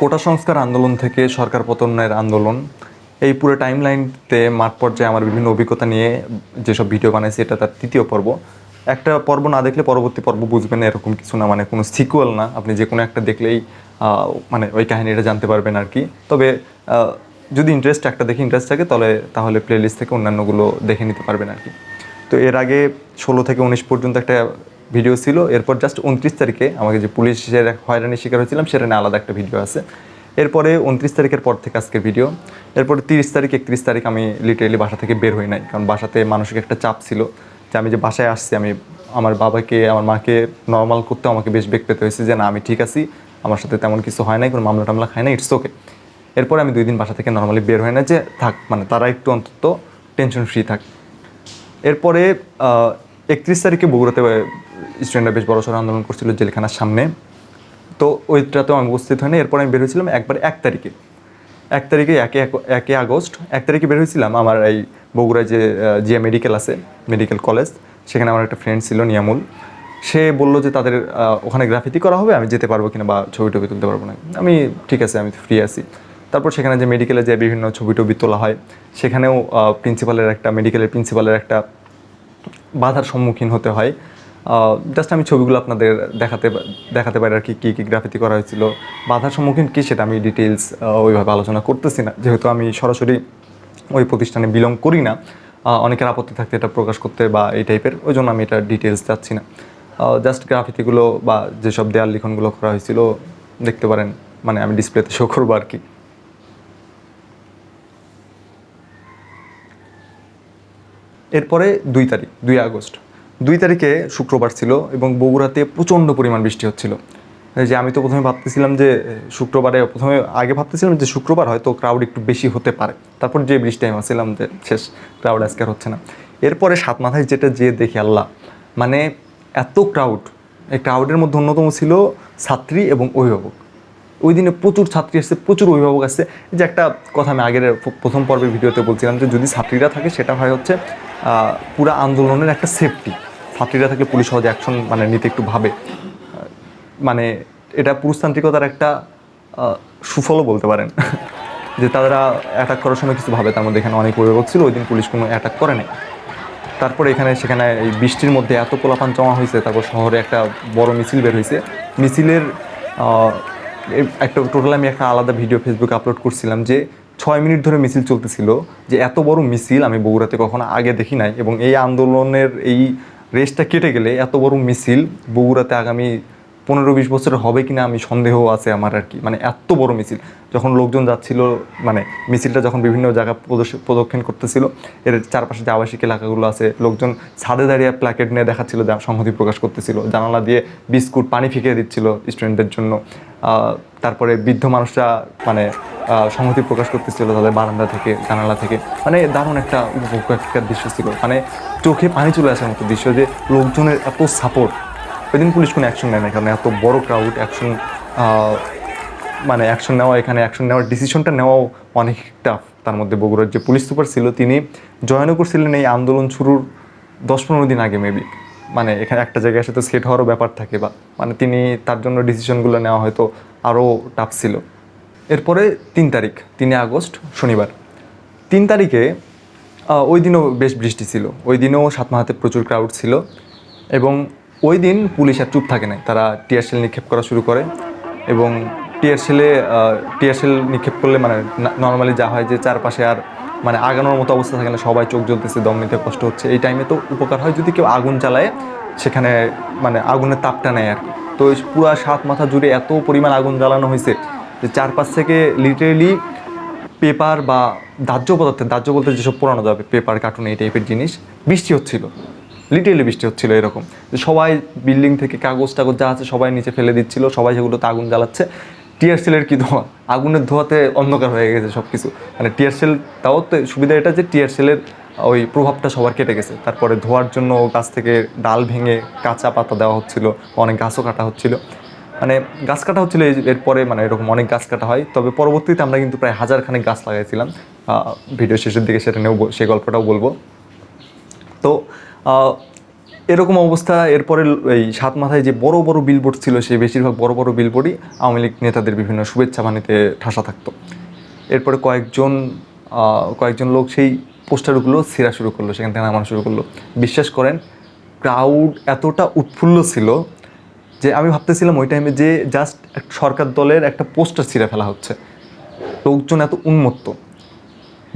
কোটা সংস্কার আন্দোলন থেকে সরকার পতনের আন্দোলন, এই পুরো টাইম লাইনতে মাঠ পর্যায়ে আমার বিভিন্ন অভিজ্ঞতা নিয়ে যেসব ভিডিও বানাইছি, এটা তার তৃতীয় পর্ব। একটা পর্ব না দেখলে পরবর্তী পর্ব বুঝবেন এরকম কিছু না মানে কোনো সিকুয়াল না। আপনি যে কোনো একটা দেখলেই মানে ওই কাহিনীটা জানতে পারবেন আর কি। তবে যদি ইন্টারেস্ট একটা দেখে ইন্টারেস্ট থাকে, তাহলে তাহলে প্লেলিস্ট থেকে অন্যান্যগুলো দেখে নিতে পারবেন আর কি। তো এর আগে ষোলো থেকে উনিশ পর্যন্ত একটা ভিডিও ছিল। এরপর জাস্ট উনত্রিশ তারিখে আমাকে যে পুলিশের হয়রানির শিকার হয়েছিলাম, সেটা নিয়ে আলাদা একটা ভিডিও আছে। এরপরে উনত্রিশ তারিখের পর থেকে আজকের ভিডিও এরপরে তিরিশ তারিখ, একত্রিশ তারিখ আমি লিটারেলি বাসা থেকে বের হই নাই, কারণ বাসাতে মানসিক একটা চাপ ছিল যে আমি যে বাসায় আসছি, আমি আমার বাবাকে, আমার মাকে নর্মাল করতে আমাকে বেশ বেগ পেতে হয়েছে যে না, আমি ঠিক আছি, আমার সাথে তেমন কিছু হয় নাই, কোনো মামলা টামলা খায় না ইটস ওকে এরপরে আমি দুই দিন বাসা থেকে নর্মালি বের হয় না যে থাক মানে তারা একটু অন্তত টেনশন ফ্রি থাক। এরপরে একত্রিশ তারিখে বগুড়াতে স্টুডেন্টরা বেশ বড় সড়ো আন্দোলন করছিল জেলখানার সামনে। তো ওইটাতেও আমি উপস্থিত হয়নি, এরপর আমি বের হয়েছিলাম একবার এক তারিখে। এক তারিখে একে এক- একে আগস্ট, এক তারিখে বের হয়েছিলাম আমার এই বগুড়ায় যে জিয়া মেডিকেল আছে মেডিকেল কলেজ সেখানে আমার একটা ফ্রেন্ড ছিল নিয়ামুল। সে বলল যে তাদের ওখানে গ্রাফিতি করা হবে, আমি যেতে পারব কিনা বা ছবি টবি তুলতে পারব না। আমি ঠিক আছে, আমি ফ্রি আছি। তারপর সেখানে যে মেডিকেলে যে বিভিন্ন ছবি টবি তোলা হয়, সেখানেও প্রিন্সিপালের একটা মেডিকেলের প্রিন্সিপালের একটা বাধার সম্মুখীন হতে হয়। জাস্ট আমি ছবিগুলো আপনাদের দেখাতে দেখাতে পারি আর কি, কী কী গ্রাফিতি করা হয়েছিল। বাধার সম্মুখীন কী সেটা আমি ডিটেলস ওইভাবে আলোচনা করতেছি না। যেহেতু আমি সরাসরি ওই প্রতিষ্ঠানে বিলং করি না অনেকের আপত্তি থাকতে এটা প্রকাশ করতে বা এই টাইপের ওই জন্য আমি এটা ডিটেলস চাচ্ছি না। জাস্ট গ্রাফিতিগুলো বা যেসব দেয়াল লিখনগুলো করা হয়েছিল, দেখতে পারেন মানে আমি ডিসপ্লেতে শো করব আর কি। এরপরে দুই তারিখ, দুই আগস্ট। দুই তারিখে শুক্রবার ছিল এবং বগুড়াতে প্রচণ্ড পরিমাণ বৃষ্টি হচ্ছিল। যে আমি তো প্রথমে ভাবতেছিলাম যে শুক্রবারে, প্রথমে আগে ভাবতেছিলাম যে শুক্রবার হয়তো ক্রাউড একটু বেশি হতে পারে। তারপর যে বৃষ্টি আমি ভাবছিলাম যে, শেষ ক্রাউড আজকে আর হচ্ছে না। এরপরে সাত মাথায় যেটা যেয়ে দেখি আল্লাহ মানে এত ক্রাউড এই ক্রাউডের মধ্যে অন্যতম ছিল ছাত্রী এবং অভিভাবক। ওই দিনে প্রচুর ছাত্রী আসছে, প্রচুর অভিভাবক আসছে। যে একটা কথা আমি আগের প্রথম পর্বের ভিডিওতে বলছিলাম যে যদি ছাত্রীরা থাকে, সেটা হয় হচ্ছে পুরা আন্দোলনের একটা সেফটি ছাত্রীরা থাকলে পুলিশ সহজে অ্যাকশন মানে নিতে একটু ভাবে। মানে এটা পুরুষতান্ত্রিকতার একটা সুফলও বলতে পারেন। যে তারা অ্যাটাক করার সময় কিছু ভাবে। তার মধ্যে এখানে অনেক অভিভাবক ছিল, ওই দিন পুলিশ কোনো অ্যাটাক করে নাই। তারপরে এখানে, সেখানে এই বৃষ্টির মধ্যে এত পোলাপান জমা হয়েছে, তারপর শহরে একটা বড় মিছিল বের হয়েছে। মিছিলের একটা টোটাল আমি একটা আলাদা ভিডিও ফেসবুকে আপলোড করছিলাম যে ছয় মিনিট ধরে মিছিল চলতেছিল, যে এত বড় মিছিল আমি বগুড়াতে কখনো আগে দেখি নাই এবং এই আন্দোলনের এই রেসটা কেটে গেলে এত বড় মিছিল বগুড়াতে আগামী পনেরো বিশ বছরের হবে কিনা আমি সন্দেহ আছে আমার আর কি। মানে এত বড় মিছিল। যখন লোকজন যাচ্ছিল মানে মিছিলটা যখন বিভিন্ন জায়গা প্রদক্ষিণ করতেছিল, এর চারপাশে যে আবাসিক এলাকাগুলো আছে, লোকজন ছাদে দাঁড়িয়ে প্ল্যাকেট নিয়ে দেখাচ্ছিল, যা সংহতি প্রকাশ করতেছিল। জানালা দিয়ে বিস্কুট, পানি ফিকে দিচ্ছিল স্টুডেন্টদের জন্য। তারপরে বৃদ্ধ মানুষরা মানে সংহতি প্রকাশ করতেছিল তাদের বারান্দা থেকে, জানালা থেকে। মানে দারুণ একটা উপভোগ্য একটা দৃশ্য ছিল। মানে চোখে পানি চলে আসার মতো দৃশ্য যে, লোকজনের এত সাপোর্ট ওই দিন পুলিশ কোনো অ্যাকশন নেয় না কারণ এত বড় ক্রাউড অ্যাকশন মানে অ্যাকশন নেওয়া, এখানে অ্যাকশন নেওয়ার ডিসিশনটা নেওয়াও অনেক টাফ তার মধ্যে বগুড়ার যে পুলিশ সুপার ছিল তিনি জয়েনও করছিলেন এই আন্দোলন শুরুর দশ পনেরো দিন আগে মেবি মানে এখানে একটা জায়গায় তো সেট হওয়ারও ব্যাপার থাকে বা মানে তিনি তার জন্য ডিসিশনগুলো নেওয়া হয়তো আরও টাফ ছিল। এরপরে তিন তারিখ, তিনে আগস্ট, শনিবার। তিন তারিখে ওই দিনও বেশ বৃষ্টি ছিল। ওই দিনও সাতমাহাতে প্রচুর ক্রাউড ছিল এবং ওই দিন পুলিশ আর চুপ থাকে নাই। তারা টিয়ারশেল নিক্ষেপ করা শুরু করে এবং টিয়ারশেলে টিয়ারশেল নিক্ষেপ করলে মানে নর্মালি যা হয় যে চারপাশে আর মানে আগানোর মতো অবস্থা থাকে না, সবাই চোখ জ্বলতেছে, দম নিতে কষ্ট হচ্ছে। এই টাইমে তো উপকার হয় যদি কেউ আগুন জ্বালায়, সেখানে মানে আগুনের তাপটা নেয় আর তো পুরা সাত মাথা জুড়ে এত পরিমাণ আগুন জ্বালানো হয়েছে যে চারপাশ থেকে লিটারেলি পেপার বা দাহ্য পদার্থের, দাহ্য বলতে যেসব পোড়ানো যাবে পেপার কার্টুন এই টাইপের জিনিস, বৃষ্টি হচ্ছিল। লিটারেলি বৃষ্টি হচ্ছিল এরকম। যে সবাই বিল্ডিং থেকে কাগজ টাগজ যা আছে সবাই নিচে ফেলে দিচ্ছিল, সবাই সেগুলোতে আগুন জ্বালাচ্ছে। টিয়ার সেলের কি ধোঁয়া? আগুনের ধোঁয়াতে অন্ধকার হয়ে গেছে সব কিছু মানে টিয়ার সেল তাও তো সুবিধা এটা যে টিয়ার সেলের ওই প্রভাবটা সবার কেটে গেছে। তারপরে ধোয়ার জন্য গাছ থেকে ডাল ভেঙে কাঁচা পাতা দেওয়া হচ্ছিল, অনেক গাছও কাটা হচ্ছিল। মানে গাছ কাটা হচ্ছিল এরপরে মানে এরকম অনেক গাছ কাটা হয়। তবে পরবর্তীতে আমরা কিন্তু প্রায় হাজার খানেক গাছ লাগাইছিলাম। ভিডিও শেষের দিকে সেটা নেব সেই গল্পটাও বলব। তো এরকম অবস্থা, এরপরে এই সাত মাথায় যে বড় বড় বিলবোর্ড ছিল, সেই বেশিরভাগ বড় বড় বিলবোর্ডই আওয়ামী লীগ নেতাদের বিভিন্ন শুভেচ্ছা বাণীতে ঠাসা থাকতো। এরপরে কয়েকজন কয়েকজন লোক সেই পোস্টারগুলো ছেঁড়া শুরু করল, সেখান থেকে নামানো শুরু করল। বিশ্বাস করেন ক্রাউড এতটা উৎফুল্ল ছিল যে আমি ভাবতেছিলাম ওই টাইমে যে জাস্ট সরকার দলের একটা পোস্টার ছিঁড়ে ফেলা হচ্ছে। লোকজন এত উন্মত্ত।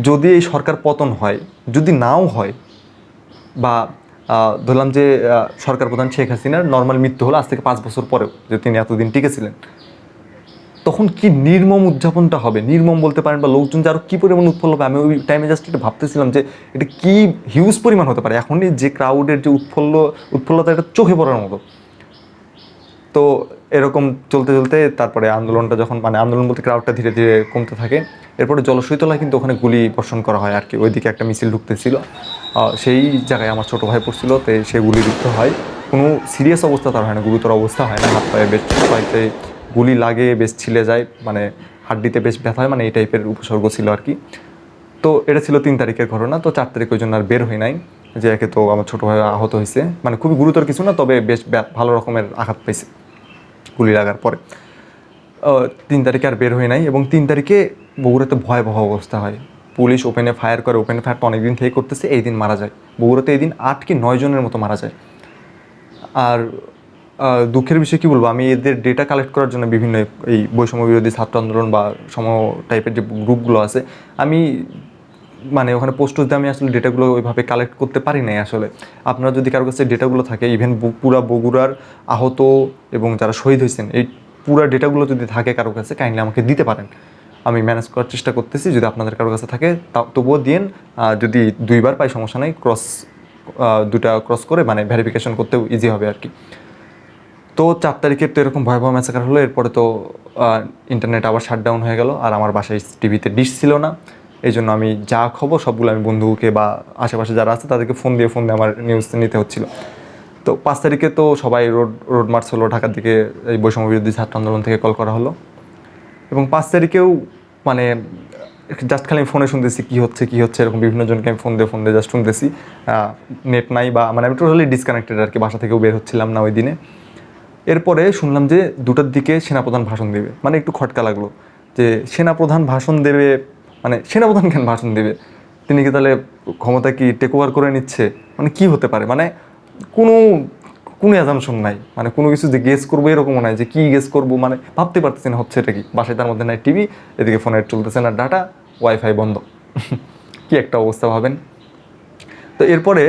যদি এই সরকার পতন হয়, যদি নাও হয় বা ধরলাম যে সরকার প্রধান শেখ হাসিনার নর্মাল মৃত্যু হলো আজ থেকে পাঁচ বছর পরেও, যে তিনি এতদিন টিকেছিলেন। তখন কি নির্মম উদযাপনটা হবে? নির্মম বলতে পারেন বা লোকজন যে আরও কী পরিমাণ উৎফুল্ল হবে? আমি ওই টাইমে জাস্ট এটা ভাবতেছিলাম যে, এটা কি হিউজ পরিমাণ হতে পারে? এখনই যে ক্রাউডের যে উৎফুল্ল, উৎফুল্লতা এটা চোখে পড়ার মতো। তো এরকম চলতে চলতে তারপরে আন্দোলনটা যখন মানে আন্দোলন বলতে ক্রাউডটা ধীরে ধীরে কমতে থাকে, এরপরে জলসৈতলায় কিন্তু ওখানে গুলি বর্ষণ করা হয় আর কি, ওইদিকে একটা মিছিল ঢুকতেছিল। সেই জায়গায় আমার ছোটো ভাই পড়ছিল, তো সে গুলি ঢুকতে হয়। কোনো সিরিয়াস অবস্থা তার হয় না, গুরুতর অবস্থা হয় না, হাত পায়ে বেশ পাইতে গুলি লাগে, বেশ ছিলে যায় মানে হাড্ডিতে বেশ ব্যথা হয় মানে এই টাইপের উপসর্গ ছিল আর কি। তো এটা ছিল তিন তারিখের ঘটনা, তো চার তারিখ ওই জন্য আর বের হই নাই। যে একে তো আমার ছোটো ভাই আহত হয়েছে। মানে খুবই গুরুতর কিছু না, তবে বেশ ভালো রকমের আঘাত পাইছে গুলি লাগার পরে। তিন তারিখে আর বের হয়ে নাই এবং তিন তারিখে বগুড়াতে ভয়াবহ অবস্থা হয়। পুলিশ ওপেনে ফায়ার করে ওপেনে ফায়ার তো অনেকদিন থেকে করতেছে, এই দিন মারা যায়। বগুড়াতে এই দিন আট কি নয় জনের মতো মারা যায়। আর দুঃখের বিষয় কি বলব, আমি এদের ডেটা কালেক্ট করার জন্য বিভিন্ন এই বৈষম্য বিরোধী ছাত্র আন্দোলন বা সম টাইপের যে গ্রুপগুলো আছে, আমি মানে ওখানে পোস্ট আমি আসলে ডেটাগুলো ওইভাবে কালেক্ট করতে পারি নাই আসলে। আপনারা যদি কারও কাছে ডেটাগুলো থাকে ইভেন পুরা বগুড়ার আহত এবং যারা শহীদ হয়েছেন, এই পুরা ডেটাগুলো যদি থাকে কারও কাছে কাইন্ডলি আমাকে দিতে পারেন। আমি ম্যানেজ করার চেষ্টা করতেছি, যদি আপনাদের কারও কাছে থাকে তবুও দিন যদি দুইবার পাই সমস্যা নাই ক্রস দুটা ক্রস করে মানে ভেরিফিকেশন করতেও ইজি হবে আর কি। তো চার তারিখে তো এরকম ভয়াবহ ম্যাসাকার হলো, এরপরে তো ইন্টারনেট আবার শাটডাউন হয়ে গেল, আর আমার বাসায় টিভিতে ডিশ ছিল না। এই জন্য আমি যা খবর সবগুলো আমি বন্ধুকে বা আশেপাশে যারা আছে তাদেরকে ফোন দিয়ে ফোন দিয়ে আমার নিউজ নিতে হচ্ছিল। তো পাঁচ তারিখে তো সবাই রোড রোড মার্চ হলো, ঢাকার দিকে এই বৈষম্য বিরোধী ছাত্র আন্দোলন থেকে কল করা হলো। এবং পাঁচ তারিখেও মানে জাস্ট খালি আমি ফোনে শুনতেছি কী হচ্ছে কী হচ্ছে এরকম বিভিন্ন জনকে আমি ফোন দিয়ে ফোন দিয়ে জাস্ট শুনতেছি। নেট নাই বা মানে আমি টোটালি ডিসকানেক্টেড আর কি, বাসা থেকেও বের হচ্ছিলাম না ওই দিনে। এরপরে শুনলাম যে দুটার দিকে সেনাপ্রধান ভাষণ দেবে। মানে একটু খটকা লাগল যে সেনাপ্রধান ভাষণ দেবে মানে সেনাপ্রধান কেন ভাষণ দেবে? তিনি কি তাহলে ক্ষমতা কি টেক ওভার করে নিচ্ছে? মানে কি হতে পারে? মানে কোনো কোনো অ্যাজামশন নাই। মানে কোনো কিছু যে গেস করব এরকমও নাই যে কী গেস করব। মানে ভাবতে পারতেছি না, হচ্ছে এটা কি? বাসায় তার মধ্যে নাই টিভি এদিকে ফোনের চলতেছে না ডাটা ওয়াইফাই বন্ধ। কি একটা অবস্থা ভাবেন? তো এরপরে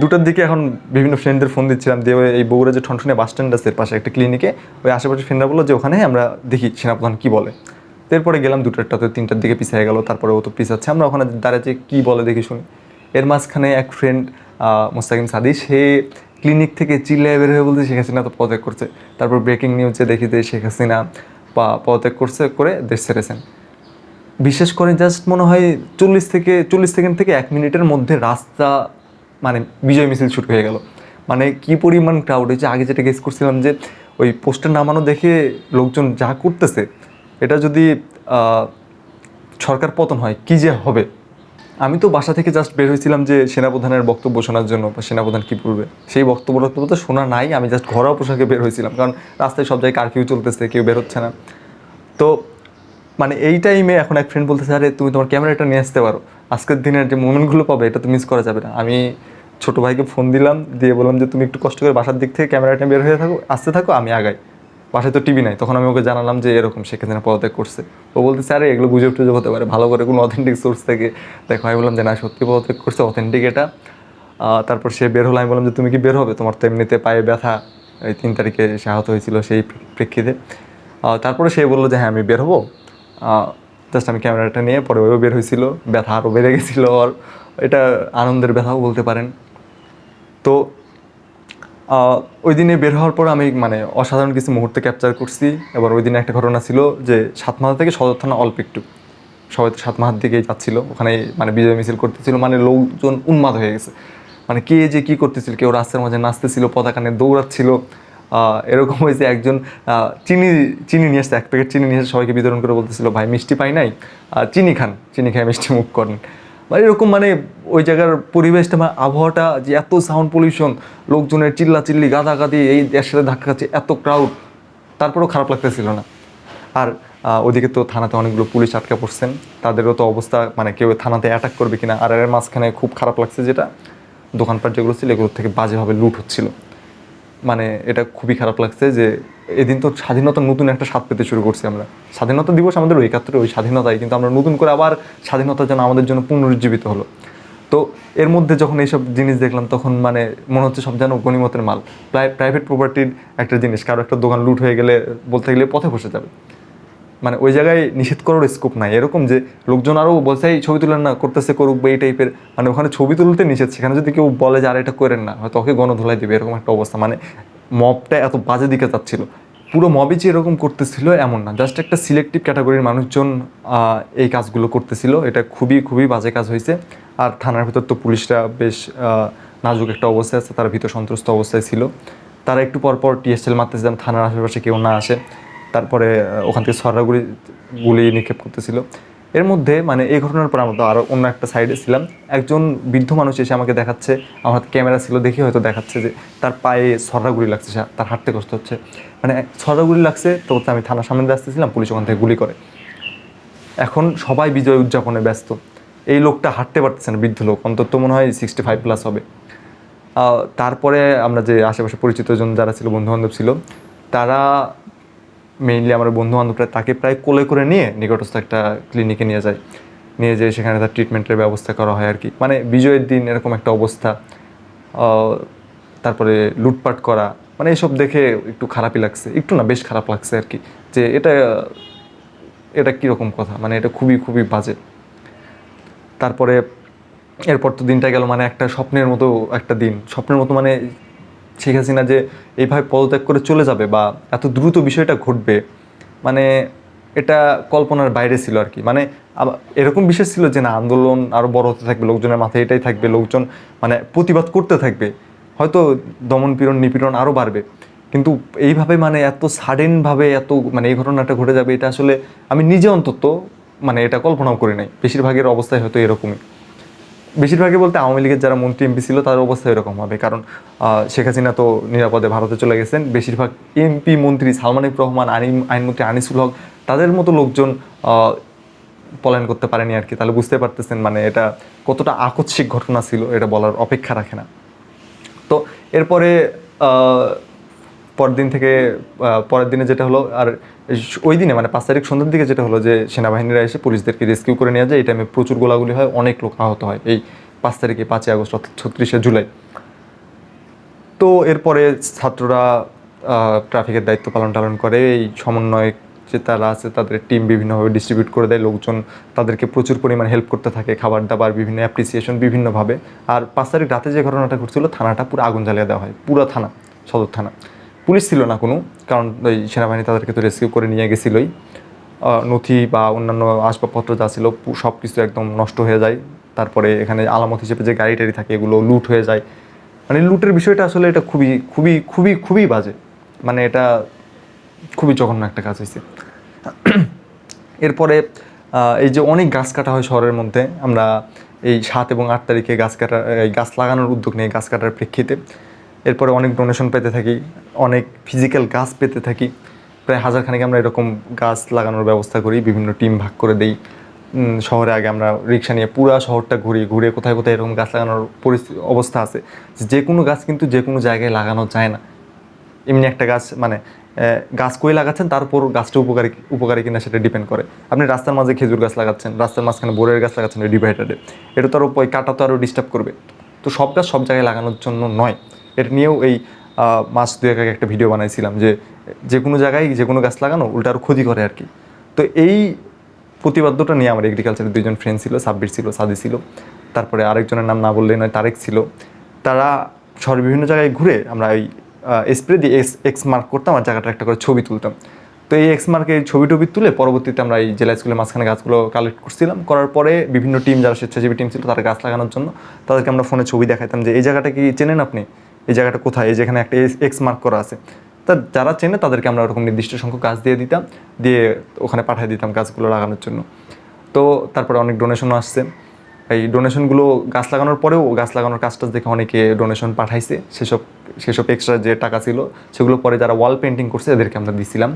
দুটার দিকে এখন বিভিন্ন ফ্রেন্ডদের ফোন দিচ্ছিলাম দিয়ে এই বগুড়া যে ঠনঠনে বাস স্ট্যান্ড আছে এর পাশে একটা ক্লিনিকে ওই আশেপাশে ফ্রেন্ডরা বলল যে ওখানে আমরা দেখি সেনাপ্রধান কী বলে। এরপরে গেলাম দুটোরটাতে তিনটার দিকে পিছিয়ে গেল তারপরে ও তো পিছাচ্ছে। আমরা ওখানে দাঁড়াচ্ছি কী বলে দেখি শুনি। এর মাঝখানে এক ফ্রেন্ড মোস্তাকিম সাদি, সে ক্লিনিক থেকে চিল্লায় বের হয়ে বলতে শেখ হাসিনা তো পদত্যাগ করছে। তারপর ব্রেকিং নিউজে দেখি যে শেখ হাসিনা বা পদত্যাগ করছে, করে দেশ ছেড়েছেন। বিশেষ করে জাস্ট মনে হয় চল্লিশ থেকে, চল্লিশ সেকেন্ড থেকে এক মিনিটের মধ্যে রাস্তা মানে বিজয় মিছিল শুরু হয়ে গেল। মানে কি পরিমাণ ক্রাউড হয়েছে আগে যেটা গেস করছিলাম যে ওই পোস্টার নামানো দেখে লোকজন যা করতেছে এটা যদি সরকার পতন হয়, কি যে হবে? আমি তো বাসা থেকে জাস্ট বের হয়েছিলাম যে সেনাপ্রধানের বক্তব্য শোনার জন্য, বা সেনাপ্রধান কী বলবে? সেই বক্তব্য তো শোনা নাই, আমি জাস্ট ঘরোয়া পোশাকে বের হয়েছিলাম। কারণ রাস্তায় সব জায়গায় কারফিউ চলতেছে, কেউ বের হচ্ছে না। তো মানে এই টাইমে এখন এক ফ্রেন্ড বলতেছে, আরে, তুমি তোমার ক্যামেরাটা নিয়ে আসতে পারো। আজকের দিনের যে মোমেন্টগুলো পাবে, এটা তো মিস করা যাবে না। আমি ছোটো ভাইকে ফোন দিলাম, দিয়ে বললাম যে, তুমি একটু কষ্ট করে বাসার দিক থেকে ক্যামেরাটা বের হয়ে থাকো, আসতে থাকো, আমি আগাই। বাসায় তো টিভি নাই, তখন আমি ওকে জানালাম যে এরকম সেখানে পদত্যাগ করছে। ও বলতে স্যার এগুলো গুজব টুজব হতে পারে, ভালো করে কোনো অথেন্টিক সোর্স থেকে দেখো, আমি বললাম যে, না, সত্যি পদত্যাগ করছে অথেন্টিক এটা। তারপর সে বের হলো, আমি বললাম যে, তুমি কি বের হবে? তোমার তো এমনিতে পায়ে ব্যথা। এই তিন তারিখে সে আহত হয়েছিল সেই প্রেক্ষিতে। তারপরে সে বলল যে হ্যাঁ আমি বের হব। জাস্ট আমি ক্যামেরাটা নিয়ে পরে ওইও বের হয়েছিল, ব্যথা আরও বেড়ে গেছিল, আর এটা আনন্দের ব্যথাও বলতে পারেন। তো ওই দিনে বের হওয়ার পর আমি মানে অসাধারণ কিছু মুহূর্তে ক্যাপচার করছি। এবার ওই দিনে একটা ঘটনা ছিল যে সাতমাথা থেকে সদর থানা অল্প একটু সবাই তো সাতমাহার দিকে যাচ্ছিল। ওখানে মানে বিজয় মিছিল করতেছিল। মানে লোকজন উন্মাদ হয়ে গেছে। মানে কে যে কি করতেছিল, কেউ রাস্তার মাঝে নাচতেছিল, পতাকা নিয়ে দৌড়াচ্ছিল। এরকম হয়েছে একজন চিনি চিনি নিয়ে আসছে, এক প্যাকেট চিনি নিয়ে এসে সবাইকে বিতরণ করে বলতেছিল, ভাই, মিষ্টি পাই নাই? চিনি খান, চিনি খাই মিষ্টি মুখ করেন। মানে এরকম মানে ওই জায়গার পরিবেশটা বা আবহাওয়াটা যে এত সাউন্ড পলিউশন লোকজনের চিল্লা চিল্লি গাদাগাদি এই দেশের সাথে ধাক্কা খাচ্ছে, এত ক্রাউড তারপরেও খারাপ লাগতেছিল না। আর ওদিকে তো থানাতে অনেকগুলো পুলিশ আটকা পড়ছেন, তাদেরও তো অবস্থা মানে কেউ থানাতে অ্যাটাক করবে কিনা, আর এর মাঝখানে খুব খারাপ লাগছে যেটা, দোকানপাট যেগুলো ছিল, এগুলোর থেকে বাজেভাবে লুট হচ্ছিল। মানে এটা খুবই খারাপ লাগছে যে, এদিন তো স্বাধীনতার নতুন একটা স্বাদ পেতে শুরু করছি আমরা। স্বাধীনতা দিবস আমাদের ওই একাত্তরে ওই স্বাধীনতায় কিন্তু আমরা নতুন করে আবার স্বাধীনতা যেন আমাদের জন্য পুনরুজ্জীবিত হলো। তো এর মধ্যে যখন এইসব জিনিস দেখলাম, তখন মানে মনে হচ্ছে সব যেন গণিমতের মাল। প্রাইভেট প্রপার্টির একটা জিনিস, কারও একটা দোকান লুট হয়ে গেলে, বলতে গেলে পথে বসে যাবে। মানে ওই জায়গায় নিষেধ করার স্কোপ নাই। এরকম যে লোকজন আরও বলছে, এই ছবি তুলেন না, করতেছে করুক বা এই টাইপের মানে ওখানে ছবি তুলতে নিষেধ। সেখানে যদি কেউ বলে যে, আর এটা করেন না, হয়তো ওকে গণধোলাই দেবে, এরকম একটা অবস্থা। মানে মবটা এত বাজে দিকে যাচ্ছিল। পুরো মবই যে এরকম করতেছিল, এমন না। জাস্ট একটা সিলেক্টিভ ক্যাটাগরির মানুষজন এই কাজগুলো করতেছিল। এটা খুবই খুবই বাজে কাজ হয়েছে। আর থানার ভিতর তো পুলিশরা বেশ নাজুক একটা অবস্থায় আছে, তারা ভীত সন্ত্রস্ত অবস্থায় ছিল। তারা একটু পর পর টিএসএল মারতেছে যেন থানার আশেপাশে কেউ না আসে। তারপরে ওখান থেকে সররা গুলি নিক্ষেপ করতেছিল। এর মধ্যে মানে এই ঘটনার পর আমরা তো আরও অন্য একটা সাইডে ছিলাম। একজন বৃদ্ধ মানুষ এসে আমাকে দেখাচ্ছে। আমার হাতে ক্যামেরা ছিল, দেখে হয়তো দেখাচ্ছে যে তার পায়ে সররা গুলি লাগছে তার হাঁটতে কষ্ট হচ্ছে। মানে সররা গুলি লাগছে, তো আমি থানার সামনে আসতেছিলাম, পুলিশ ওখান থেকে গুলি করে। এখন সবাই বিজয় উদযাপনে ব্যস্ত। এই লোকটা হাঁটতে পারতেছে না, বৃদ্ধ লোক, অন্তত মনে হয় সিক্সটি ফাইভ প্লাস হবে তারপরে আমরা যে আশেপাশে পরিচিত জন যারা ছিল বন্ধু বান্ধব ছিল, তারা মেইনলি আমার বন্ধু বান্ধবরা তাকে প্রায় কোলে করে নিয়ে নিকটস্থ একটা ক্লিনিকে নিয়ে যায়। নিয়ে যেয়ে সেখানে তার ট্রিটমেন্টের ব্যবস্থা করা হয় আর কি। মানে বিজয়ের দিন এরকম একটা অবস্থা তারপরে লুটপাট করা মানে এসব দেখে একটু খারাপই লাগছে। একটু না, বেশ খারাপ লাগছে আর কি। যে এটা এটা কীরকম কথা? মানে এটা খুবই খুবই বাজে। তারপরে এরপর তো দিনটা গেল মানে একটা স্বপ্নের মতো একটা দিন। স্বপ্নের মতো মানে শেখ হাসিনা যে এইভাবে পদত্যাগ করে চলে যাবে বা এত দ্রুত বিষয়টা ঘটবে মানে এটা কল্পনার বাইরে ছিল আর কি। মানে এরকম বিষয় ছিল যে না, আন্দোলন আরও বড় হতে থাকবে, লোকজনের মাথায় এটাই থাকবে, লোকজন মানে প্রতিবাদ করতে থাকবে। হয়তো দমন পীড়ন, নিপীড়ন আরও বাড়বে। কিন্তু এইভাবে মানে এত সাডেনভাবে এত মানে এই ঘটনাটা ঘটে যাবে, এটা আসলে আমি নিজে অন্তত মানে এটা কল্পনাও করি নাই। বেশিরভাগের অবস্থায় হয়তো এরকমই। বেশিরভাগই বলতে আওয়ামী লীগের যারা মন্ত্রী, এমপি ছিল, তার অবস্থা এরকম হবে। কারণ শেখ হাসিনা তো নিরাপদে ভারতে চলে গেছেন। বেশিরভাগ এমপি, মন্ত্রী সালমানিক রহমান আইন আইনমন্ত্রী আনিসুল হক, তাদের মতো লোকজন পলায়ন করতে পারেনি আর কি। তাহলে বুঝতে পারতেছেন মানে এটা কতটা আকস্মিক ঘটনা ছিল, এটা বলার অপেক্ষা রাখে না। তো এরপরে আহ, পরের দিন থেকে পরের দিনে যেটা হলো আর ওই দিনে মানে পাঁচ তারিখ সন্ধ্যার দিকে যেটা হলো যে সেনাবাহিনীরা এসে পুলিশদেরকে রেস্কিউ করে নিয়ে যায় এই টাইমে প্রচুর গোলাগুলি হয় অনেক লোক আহত হয় এই পাঁচ তারিখে পাঁচই আগস্ট অর্থাৎ ছত্রিশে জুলাই। তো এরপরে ছাত্ররা ট্রাফিকের দায়িত্ব পালন টালন করে এই সমন্বয় যে তারা আছে তাদের টিম বিভিন্নভাবে ডিস্ট্রিবিউট করে দেয় লোকজন তাদেরকে প্রচুর পরিমাণ হেল্প করতে থাকে খাবার দাবার বিভিন্ন অ্যাপ্রিসিয়েশন বিভিন্নভাবে। আর পাঁচ তারিখ রাতে যে ঘটনাটা ঘটছিল থানাটা পুরো আগুন জ্বালিয়ে দেওয়া হয় পুরো থানা সদর থানা। পুলিশ ছিল না কোনো, কারণ ওই সেনাবাহিনী তাদেরকে তো রেস্কিউ করে নিয়ে গেছিলোই। নথি বা অন্যান্য আসবাবপত্র যা ছিল সব কিছু একদম নষ্ট হয়ে যায়। তারপরে এখানে আলামত হিসেবে যে গাড়ি টাড়ি থাকে এগুলো লুট হয়ে যায়। মানে লুটের বিষয়টা আসলে এটা খুবই খুবই খুবই খুবই বাজে। মানে এটা খুবই জঘন্য একটা কাজ হয়েছে এরপরে এই যে অনেক গাছ কাটা হয় শহরের মধ্যে, আমরা এই সাত এবং আট তারিখে গাছ কাটা এই গাছ লাগানোর উদ্যোগ নিয়ে গাছ কাটার প্রেক্ষিতে এরপরে অনেক ডোনেশন পেতে থাকি, অনেক ফিজিক্যাল গাছ পেতে থাকি। প্রায় হাজার খানিক আমরা এরকম গাছ লাগানোর ব্যবস্থা করি, বিভিন্ন টিম ভাগ করে দেই। শহরে আগে আমরা রিক্সা নিয়ে পুরো শহরটা ঘুরি, ঘুরে কোথায় কোথায় এরকম গাছ লাগানোর পরিস্থিতি অবস্থা আছে। যে কোনো গাছ কিন্তু যে কোনো জায়গায় লাগানো যায় না। এমনি একটা গাছ মানে গাছ কই লাগাচ্ছেন? তার উপর গাছটা উপকারী উপকারী কিনা সেটা ডিপেন্ড করে। আপনি রাস্তার মাঝে খেজুর গাছ লাগাচ্ছেন, রাস্তার মাঝখানে বোরের গাছ লাগাচ্ছেন ডিভাইডারে এটা তো আরও কাটা তো আরও ডিস্টার্ব করবে। তো সব গাছ সব জায়গায় লাগানোর জন্য নয়। এটা নিয়েও এই মাস দুয়েক আগে একটা ভিডিও বানাইছিলাম যে যে কোনো জায়গায় যে কোনো গাছ লাগানো উল্টা আরও ক্ষতি করে আর কি। তো এই প্রতিবাদ্যটা নিয়ে আমার এগ্রিকালচারের দুইজন ফ্রেন্ড ছিল, সাব্বির ছিল, সাদি ছিল। তারপরে আরেকজনের নাম না বললেই নয়, তারেক ছিল। তারা শহরের বিভিন্ন জায়গায় ঘুরে আমরা এই স্প্রে দিয়ে এক্স এক্স মার্ক করতাম আর জায়গাটা একটা করে ছবি তুলতাম। তো এই এক্স মার্কে ছবি টবি তুলে পরবর্তীতে আমরা এই জেলা স্কুলের মাঝখানে গাছগুলো কালেক্ট করছিলাম। করার পরে বিভিন্ন টিম যারা স্বেচ্ছাসেবী টিম ছিল তারা গাছ লাগানোর জন্য তাদেরকে আমরা ফোনে ছবি দেখাইতাম যে, এই জায়গাটা কি চেনেন আপনি? এই জায়গাটা কোথায়? এই যেখানে একটা এক্স মার্ক করা আছে। তা যারা চেনে তাদেরকে আমরা ওরকম নির্দিষ্ট সংখ্যক গাছ দিয়ে দিতাম, দিয়ে ওখানে পাঠিয়ে দিতাম গাছগুলো লাগানোর জন্য। তো তারপরে অনেক ডোনেশনও আসছে। এই ডোনেশনগুলো গাছ লাগানোর পরেও গাছ লাগানোর কাজটা দেখে অনেকে ডোনেশন পাঠাইছে। সেসব সেসব এক্সট্রা যে টাকা ছিল, সেগুলো পরে যারা ওয়াল পেন্টিং করছে, এদেরকে আমরা দিছিলাম।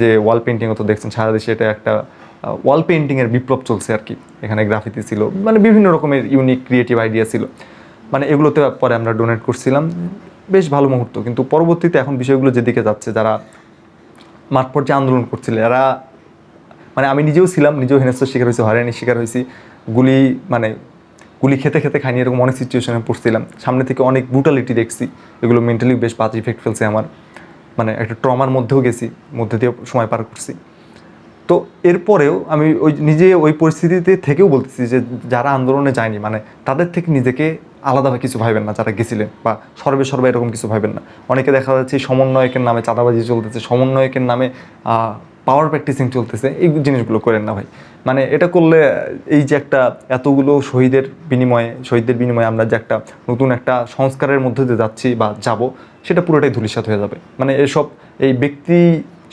যে ওয়াল পেন্টিংও তো দেখছেন, সারা দেশে এটা একটা ওয়াল পেন্টিংয়ের বিপ্লব চলছে আর কি। এখানে গ্রাফিতি ছিল মানে বিভিন্ন রকমের ইউনিক ক্রিয়েটিভ আইডিয়া ছিল। মানে এগুলোতে পরে আমরা ডোনেট করছিলাম। বেশ ভালো মুহূর্ত, কিন্তু পরবর্তীতে এখন বিষয়গুলো যেদিকে যাচ্ছে, যারা মাঠ পর্যায়ে আন্দোলন করছিল, এরা মানে আমি নিজেও ছিলাম, নিজেও হেনস্থার শিকার হয়েছি, হয়রানির শিকার হয়েছি। গুলি মানে গুলি খেতে খেতে খাইনি, এরকম অনেক সিচুয়েশনে পড়ছিলাম। সামনে থেকে অনেক ব্রুটালিটি দেখছি, এগুলো মেন্টালি বেশ বাজে ইফেক্ট ফেলছে আমার। মানে একটা ট্রমার মধ্যেও গেছি, মধ্যে দিয়ে সময় পার করছি। তো এরপরেও আমি ওই নিজে ওই পরিস্থিতিতে থেকেও বলতেছি যে যারা আন্দোলনে যায়নি মানে তাদের থেকে নিজেকে আলাদাভাবে কিছু ভাবেন না যারা গেছিলেন বা সর্বে সর্বে এরকম কিছু ভাবেন না। অনেকে দেখা যাচ্ছে সমন্বয়কের নামে চাঁদাবাজি চলতেছে, সমন্বয়কের নামে পাওয়ার প্র্যাকটিসিং চলতেছে, এই জিনিসগুলো করেন না ভাই। মানে এটা করলে এই যে একটা এতগুলো শহীদের বিনিময়ে, শহীদদের বিনিময়ে আমরা যে একটা নতুন একটা সংস্কারের মধ্যে দিয়ে যাচ্ছি বা যাব, সেটা পুরোটাই ধূলিসাৎ হয়ে যাবে। মানে এসব, এই ব্যক্তি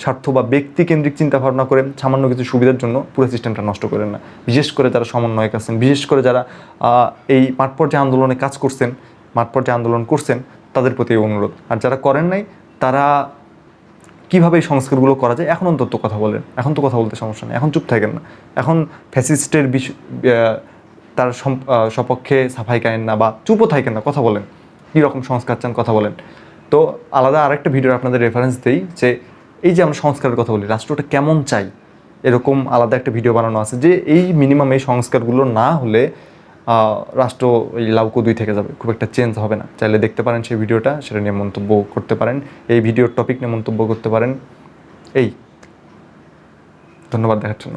স্বার্থ বা ব্যক্তি কেন্দ্রিক চিন্তা ভাবনা করেন সামান্য কিছু সুবিধার জন্য পুরো সিস্টেমটা নষ্ট করেন না। বিশেষ করে যারা সমন্বয়ক আছেন, বিশেষ করে যারা এই মাঠ পর্যায়ে আন্দোলনে কাজ করছেন, মাঠ পর্যায়ে আন্দোলন করছেন, তাদের প্রতি অনুরোধ। আর যারা করেন নাই, তারা কীভাবে এই সংস্কারগুলো করা যায়? এখন অন্তত কথা বলেন। এখন তো কথা বলতে সমস্যা নেই। এখন চুপ থাকেন না। এখন ফ্যাসিস্টের বিষ তার সপক্ষে সাফাই গায়েন না বা চুপও থাকেন না, কথা বলেন। কী রকম সংস্কার চান, কথা বলেন। তো আলাদা আরেকটা ভিডিও আপনাদের রেফারেন্স দেই যে এই যে আমরা সংস্কারের কথা বলি, রাষ্ট্রটা কেমন চাই, এরকম আলাদা একটা ভিডিও বানানো আছে যে এই মিনিমাম এই সংস্কারগুলো না হলে রাষ্ট্র এই লাউকো দুই থেকে যাবে, খুব একটা চেঞ্জ হবে না। চাইলে দেখতে পারেন সেই ভিডিওটা সেটা নিয়ে মন্তব্য করতে পারেন। এই ভিডিওর টপিক নিয়ে মন্তব্য করতে পারেন। এই। ধন্যবাদ দেখার জন্য।